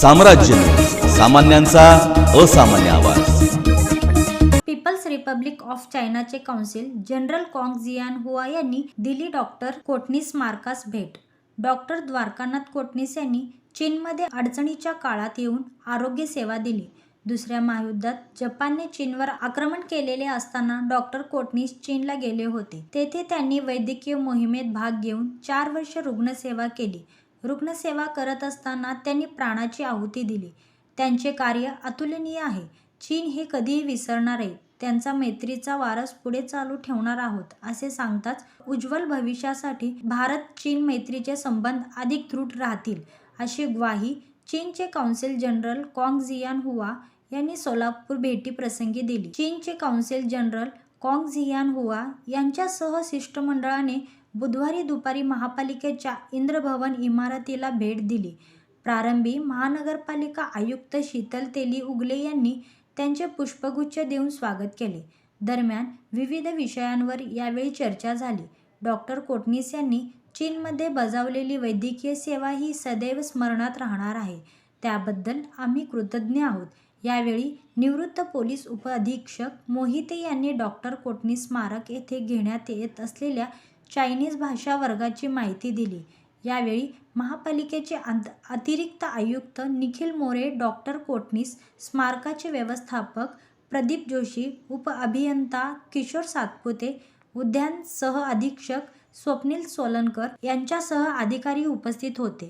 साम्राज्य सामान्यांचा असामान्य आवाज. People's Republic of चायनाचे council general Kong Jian Hua यांनी दिली डॉक्टर कोटनीस मार्कास भेट. डॉक्टर द्वारकानाथ कोटनीस यांनी चीनमध्ये अडचणीच्या काळात येऊन आरोग्य सेवा दिली. दुसऱ्या महायुद्धात जपानने चीनवर आक्रमण केलेले असताना डॉक्टर कोटनीस चीनला गेले होते. तेथे त्यांनी वैद्यकीय मोहिमेत भाग घेऊन चार वर्ष रुग्णसेवा केली. रुग्णसेवा करत असताना त्यांनी प्राणाची आहुती दिली. त्यांचे कार्य अतुलनीय आहे. चीन हे कधीही विसरणार आहे त्यांचा मैत्रीचा वारस पुढे चालू ठेवणार आहोत असे सांगताच उज्ज्वल भविष्यासाठी भारत चीन मैत्रीचे संबंध अधिक दृढ राहतील अशी ग्वाही चीनचे काउन्सिल जनरल कॉंग झियान हुआ यांनी सोलापूर भेटीप्रसंगी दिली. चीनचे काउन्सिल जनरल कॉंग झियान हुआ यांच्यासह शिष्टमंडळाने बुधवारी दुपारी महापालिकेच्या इंद्रभवन इमारतीला भेट दिली. प्रारंभी महानगरपालिका आयुक्त शीतल तेली उगले यांनी त्यांचे पुष्पगुच्छ देऊन स्वागत केले. दरम्यान विविध विषयांवर यावेळी चर्चा झाली. डॉक्टर कोटनीस यांनी चीनमध्ये बजावलेली वैद्यकीय सेवा ही सदैव स्मरणात राहणार आहे. त्याबद्दल आम्ही कृतज्ञ आहोत. यावेळी निवृत्त पोलीस उपअधीक्षक मोहिते यांनी डॉक्टर कोटणीस स्मारक येथे घेण्यात येत असलेल्या चायनीज भाषा वर्गाची माहिती दिली. यावेळी महापालिकेचे अंत अतिरिक्त आयुक्त निखिल मोरे डॉक्टर कोटणीस स्मारकाचे व्यवस्थापक प्रदीप जोशी उपअभियंता किशोर सातपुते उद्यान सह अधीक्षक स्वप्नील सोलनकर यांच्यासह अधिकारी उपस्थित होते.